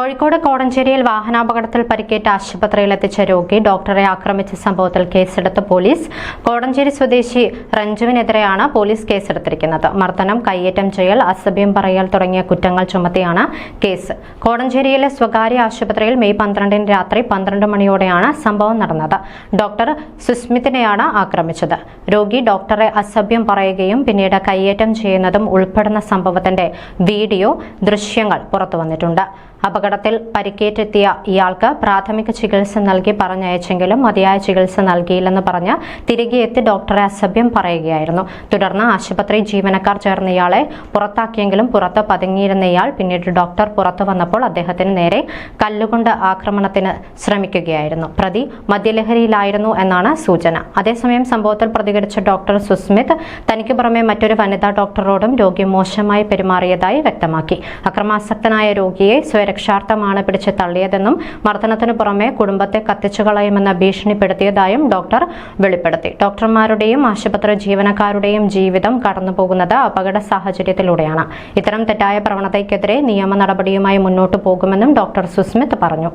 കോഴിക്കോട് കോടഞ്ചേരിയിൽ വാഹനാപകടത്തിൽ പരിക്കേറ്റ ആശുപത്രിയിൽ എത്തിച്ച രോഗി ഡോക്ടറെ ആക്രമിച്ച സംഭവത്തിൽ കേസെടുത്ത പോലീസ്. കോടഞ്ചേരി സ്വദേശി റഞ്ജുവിനെതിരെയാണ് പോലീസ് കേസെടുത്തിരിക്കുന്നത്. മർദ്ദനം കയ്യേറ്റം ചെയ്യൽ അസഭ്യം പറയൽ തുടങ്ങിയ കുറ്റങ്ങൾ ചുമത്തിയാണ് കേസ്. കോടഞ്ചേരിയിലെ സ്വകാര്യ ആശുപത്രിയിൽ മെയ് പന്ത്രണ്ടിന് രാത്രി പന്ത്രണ്ട് മണിയോടെയാണ് സംഭവം നടന്നത്. ഡോക്ടർ സുസ്മിത്തിനെയാണ് ആക്രമിച്ചത്. രോഗി ഡോക്ടറെ അസഭ്യം പറയുകയും പിന്നീട് കയ്യേറ്റം ചെയ്യുന്നതും ഉൾപ്പെടുന്ന സംഭവത്തിന്റെ വീഡിയോ ദൃശ്യങ്ങൾ പുറത്തുവന്നിട്ടുണ്ട്. അപകടത്തിൽ പരിക്കേറ്റെത്തിയ ഇയാൾക്ക് പ്രാഥമിക ചികിത്സ നൽകി പറഞ്ഞയച്ചെങ്കിലും മതിയായ ചികിത്സ നൽകിയില്ലെന്ന് പറഞ്ഞ് തിരികെ എത്തി ഡോക്ടറെ അസഭ്യം പറയുകയായിരുന്നു. തുടർന്ന് ആശുപത്രി ജീവനക്കാർ ചേർന്ന് ഇയാളെ പുറത്താക്കിയെങ്കിലും പുറത്ത് പതുങ്ങിയിരുന്ന ഇയാൾ പിന്നീട് ഡോക്ടർ പുറത്തു വന്നപ്പോൾ അദ്ദേഹത്തിന് നേരെ കല്ലുകൊണ്ട് ആക്രമണത്തിന് ശ്രമിക്കുകയായിരുന്നു. പ്രതി മദ്യലഹരിയിലായിരുന്നു എന്നാണ് സൂചന. അതേസമയം സംഭവത്തിൽ പ്രതികരിച്ച ഡോക്ടർ സുസ്മിത് തനിക്ക് പുറമെ മറ്റൊരു വനിതാ ഡോക്ടറോടും രോഗി മോശമായി പെരുമാറിയതായി വ്യക്തമാക്കി. അക്രമാസക്തനായ രോഗിയെ സ്വയരക്ഷാർത്ഥമാണ് പിടിച്ച് തള്ളിയതെന്നും മർദ്ദനത്തിനു പുറമെ കുടുംബത്തെ കത്തിച്ചു കളയുമെന്ന് ഭീഷണിപ്പെടുത്തിയതായും ഡോക്ടർ വെളിപ്പെടുത്തി. ഡോക്ടർമാരുടെയും ആശുപത്രി ജീവനക്കാരുടെയും ജീവിതം കടന്നുപോകുന്നത് അപകട സാഹചര്യത്തിലൂടെയാണ്. ഇത്തരം തെറ്റായ പ്രവണതയ്ക്കെതിരെ നിയമ നടപടിയുമായി മുന്നോട്ടു പോകുമെന്നും ഡോക്ടർ സുസ്മിത് പറഞ്ഞു.